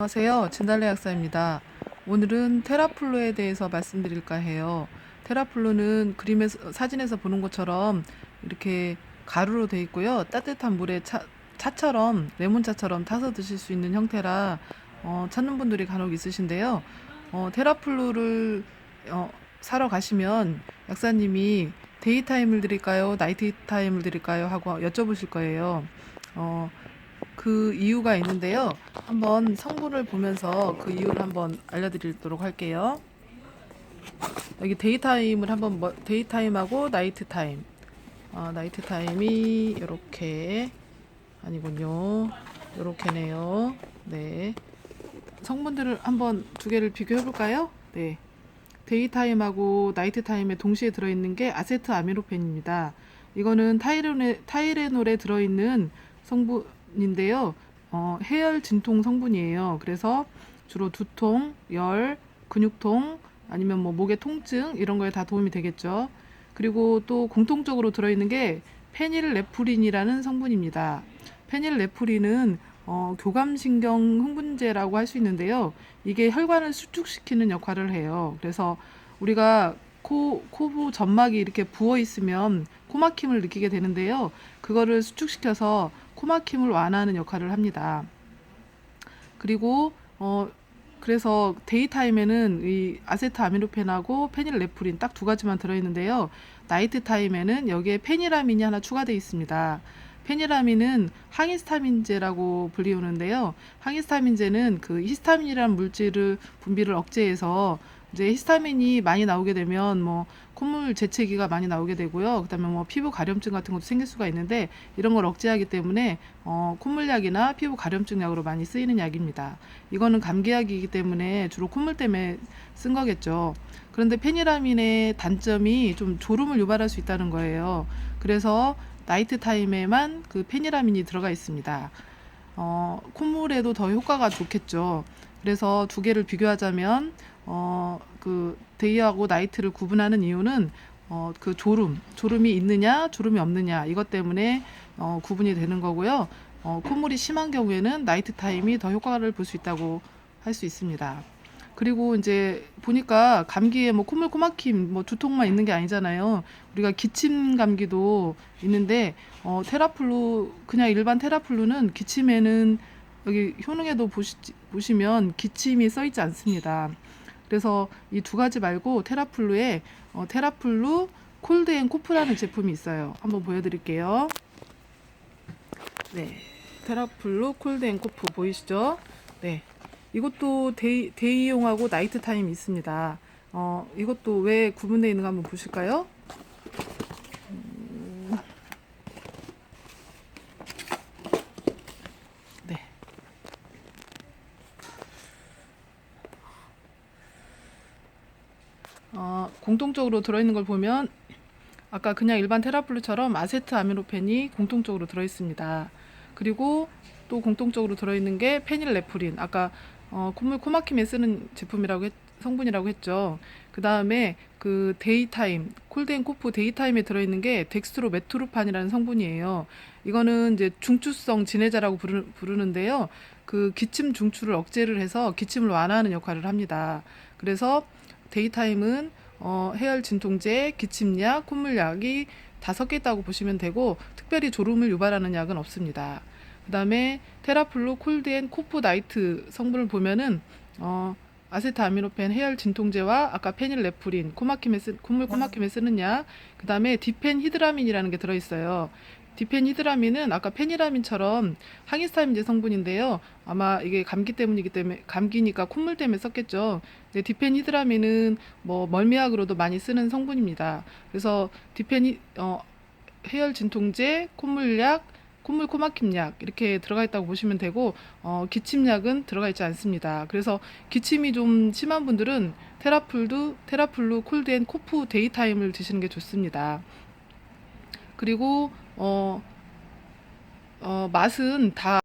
안녕하세요. 진달래 약사입니다. 오늘은 테라플루에 대해서 말씀드릴까 해요. 테라플루는 그림에서, 사진에서 보는 것처럼 이렇게 가루로 돼 있고요. 따뜻한 물에 차, 차처럼, 레몬차처럼 타서 드실 수 있는 형태라 어, 찾는 분들이 간혹 있으신데요. 어, 테라플루를 어, 사러 가시면 약사님이 데이타임을 드릴까요? 나이트 타임을 드릴까요? 하고 여쭤보실 거예요. 어, 그 이유가 있는데요. 한번 성분을 보면서 그 이유를 한번 알려드리도록 할게요. 여기 데이타임을 한번 뭐, 데이타임하고 나이트 타임. 아, 나이트 타임이 이렇게 아니군요. 이렇게네요. 네. 성분들을 한번 두 개를 비교해 볼까요? 네. 데이타임하고 나이트 타임에 동시에 들어있는 게 아세트 아미노펜입니다. 이거는 타이레놀에, 타이레놀에 들어있는 성분 인데요. 어, 해열 진통 성분이에요. 그래서 주로 두통, 열, 근육통, 아니면 뭐 목의 통증 이런 거에 다 도움이 되겠죠. 그리고 또 공통적으로 들어있는 게 페닐레프린이라는 성분입니다. 페닐레프린은 어, 교감신경 흥분제라고 할 수 있는데요. 이게 혈관을 수축시키는 역할을 해요. 그래서 우리가 코, 코부 점막이 이렇게 부어 있으면 코막힘을 느끼게 되는데요. 그거를 수축시켜서 코막힘을 완화하는 역할을 합니다. 그리고 어 그래서 데이타임에는 이 아세트아미노펜하고 페닐레프린 딱 두 가지만 들어있는데요. 나이트 타임에는 여기에 페니라민이 하나 추가되어 있습니다. 페니라민은 항히스타민제라고 불리우는데요. 항히스타민제는 그 히스타민이라는 물질을 분비를 억제해서 이제 히스타민이 많이 나오게 되면 뭐 콧물 재채기가 많이 나오게 되고요. 그다음에 뭐 피부 가려움증 같은 것도 생길 수가 있는데 이런 걸 억제하기 때문에 어 콧물약이나 피부 가려움증 약으로 많이 쓰이는 약입니다. 이거는 감기약이기 때문에 주로 콧물 때문에 쓴 거겠죠. 그런데 페니라민의 단점이 좀 졸음을 유발할 수 있다는 거예요. 그래서 나이트 타임에만 그 페니라민이 들어가 있습니다. 어, 콧물에도 더 효과가 좋겠죠. 그래서 두 개를 비교하자면 어, 그 데이하고 나이트를 구분하는 이유는 어, 그 졸음, 졸음이 있느냐, 졸음이 없느냐 이것 때문에 어, 구분이 되는 거고요. 어, 콧물이 심한 경우에는 나이트 타임이 더 효과를 볼 수 있다고 할 수 있습니다. 그리고 이제 보니까 감기에 뭐 콧물 코막힘 뭐 두통만 있는 게 아니잖아요. 우리가 기침 감기도 있는데 어 테라플루 그냥 일반 테라플루는 기침에는 여기 효능에도 보시, 보시면 기침이 써 있지 않습니다. 그래서 이 두 가지 말고 테라플루에 어, 테라플루 콜드앤 코프라는 제품이 있어요. 한번 보여드릴게요. 네, 테라플루 콜드앤 코프 보이시죠? 네, 이것도 데이, 데이용하고 나이트 타임이 있습니다. 어, 이것도 왜 구분되어 있는가 한번 보실까요? 음, 네. 어, 공통적으로 들어있는 걸 보면 아까 그냥 일반 테라플루처럼 아세트 아미노펜이 공통적으로 들어있습니다. 그리고 또 공통적으로 들어있는 게 페닐레프린. 아까 어, 콧물 코막힘에 쓰는 제품이라고 했, 성분이라고 했죠. 그 다음에 그 데이타임, 콜드앤코프 데이타임에 들어있는 게 덱스트로 메트로판이라는 성분이에요. 이거는 이제 중추성 진해자라고 부르, 부르는데요. 그 기침 중추를 억제를 해서 기침을 완화하는 역할을 합니다. 그래서 데이타임은 어, 해열 진통제, 기침약, 콧물약이 다 섞여 있다고 보시면 되고 특별히 졸음을 유발하는 약은 없습니다. 그 다음에 테라플루 콜드앤 코프 나이트 성분을 보면은 어, 아세트아미노펜 해열 진통제와 아까 페닐레프린 코막힘에 쓰, 콧물 코막힘에 쓰는 약, 그 다음에 디펜 히드라민이라는 게 들어 있어요. 디펜 히드라민은 아까 페니라민처럼 항히스타민제 성분인데요. 아마 이게 감기 때문이기 때문에 감기니까 콧물 때문에 썼겠죠. 근데 디펜 히드라민은 뭐 멀미약으로도 많이 쓰는 성분입니다. 그래서 디펜 히 어, 해열 진통제, 콧물약, 콧물 코막힘약 이렇게 들어가 있다고 보시면 되고 어, 기침약은 들어가 있지 않습니다. 그래서 기침이 좀 심한 분들은 테라플도 테라플루 콜드앤 코프 데이타임을 드시는 게 좋습니다. 그리고 어, 어, 맛은 다